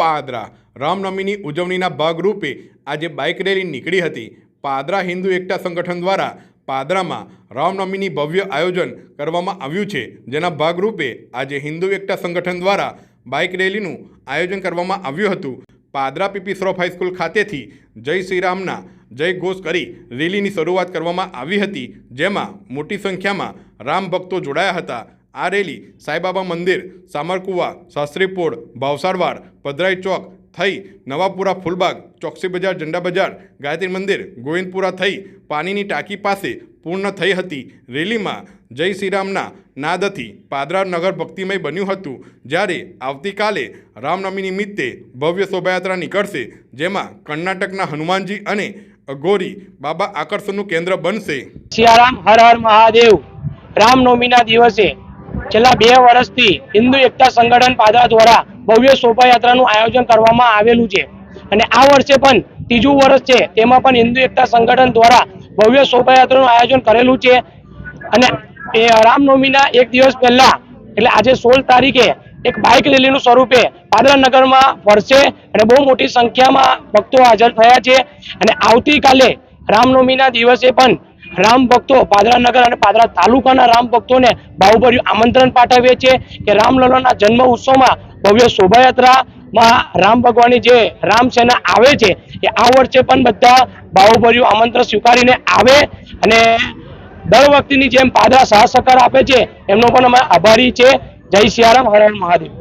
પાદરા. રામનવમીની ઉજવણીના ભાગરૂપે આજે બાઇક રેલી નીકળી હતી. પાદરા હિન્દુ એકતા સંગઠન દ્વારા પાદરામાં રામનવમીની ભવ્ય આયોજન કરવામાં આવ્યું છે. જેના ભાગરૂપે આજે હિન્દુ એકતા સંગઠન દ્વારા બાઇક રેલીનું આયોજન કરવામાં આવ્યું હતું. પાદરા પીપી શ્રોફ હાઈસ્કૂલ ખાતેથી જય શ્રીરામના જય ઘોષ કરી રેલીની શરૂઆત કરવામાં આવી હતી. જેમાં મોટી સંખ્યામાં રામ ભક્તો જોડાયા હતા. આ રેલી સાંઈબાબા મંદિર, સામરકુવા શાસ્ત્રીપોળ ભાવસારવાડ પધરાઈ ચોક, થઈ, નવાપુરા ફૂલબાગ, ચોકસી બજાર, ઝંડા બજાર, ગાયત્રી મંદિર, ગોવિંદપુરા થઈ, પાણીની ટાંકી પાસે પૂર્ણ થઈ હતી. રેલીમાં જય શ્રીરામના નાદથી પાદરા નગર ભક્તિમય બન્યું હતું, જ્યારે આવતીકાલે રામનવમી નિમિત્તે ભવ્ય શોભાયાત્રા નીકળશે, જેમાં કર્ણાટકના હનુમાનજી અને અઘોરી બાબા આકર્ષણનું કેન્દ્ર બનશે. સિયારામ, હર હર મહાદેવ. રામનવમીના દિવસે છેલ્લા બે વર્ષથી હિન્દુ એકતા સંગઠન પાદરા દ્વારા ભવ્ય શોભાયાત્રાનું આયોજન કરવામાં આવેલું છે. અને આ વર્ષે પણ ત્રીજું વર્ષ છે, તેમાં પણ હિન્દુ એકતા સંગઠન દ્વારા ભવ્ય શોભાયાત્રાનું આયોજન કરેલું છે. અને એ રામનવમીના એક દિવસ પહેલા, એટલે આજે સોળ તારીખે, એક બાઇક રેલીનું સ્વરૂપે પાદરા નગરમાં ફરશે અને બહુ મોટી સંખ્યામાં ભક્તો હાજર થયા છે. અને આવતીકાલે રામનવમીના દિવસે પણ રામ ભક્તો પાદરા નગર અને પાદરા તાલુકાના રામ ભક્તોને બાહુભર્યું આમંત્રણ પાઠવીએ છીએ કે રામલલાના જન્મ ઉત્સવમાં ભવ્ય શોભાયાત્રામાં રામ ભગવાનની જે રામ સેના આવે છે, એ આ વર્ષે પણ બધા બાહુભર્યું આમંત્રણ સ્વીકારીને આવે અને દર વખતની જેમ પાદરા સહ સહકાર આપે છે, એમનો પણ અમે આભારી છે. જય સિયારામ હરણ હર મહાદેવ.